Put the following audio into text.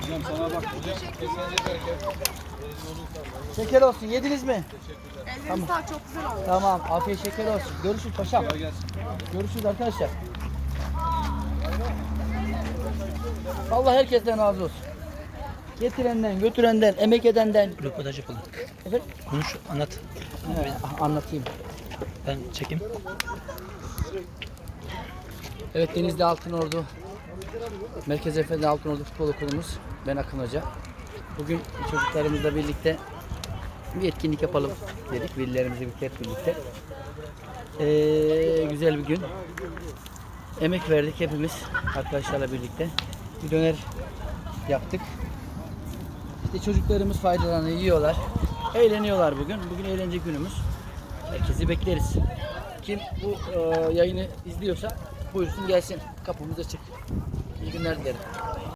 Hocam sana bak hocam. Şeker olsun. Yediniz mi? Elleriniz sağ çok güzel oldu. Tamam. Afiyet şeker olsun. Görüşürüz paşam. Görüşürüz arkadaşlar. Allah herkesten razı olsun. Getirenden, götürenden, emek edenden. Röportaj yapalım. Efendim? Konuş, anlat. Evet, anlatayım. Ben çekeyim. Evet Denizli Altınordu Merkez Efendi Altınordu Futbol Okulumuz. Ben Akın Hoca. Bugün çocuklarımızla birlikte bir etkinlik yapalım dedik. Velilerimizle birlikte hep birlikte. Ee, güzel bir gün. Emek verdik hepimiz arkadaşlarla birlikte. Bir döner yaptık. İşte çocuklarımız faydalarını yiyorlar. Eğleniyorlar bugün. Bugün eğlence günümüz. Herkesi bekleriz. Kim bu e, yayını izliyorsa buyursun gelsin. Kapımız açık. İyi günler dilerim.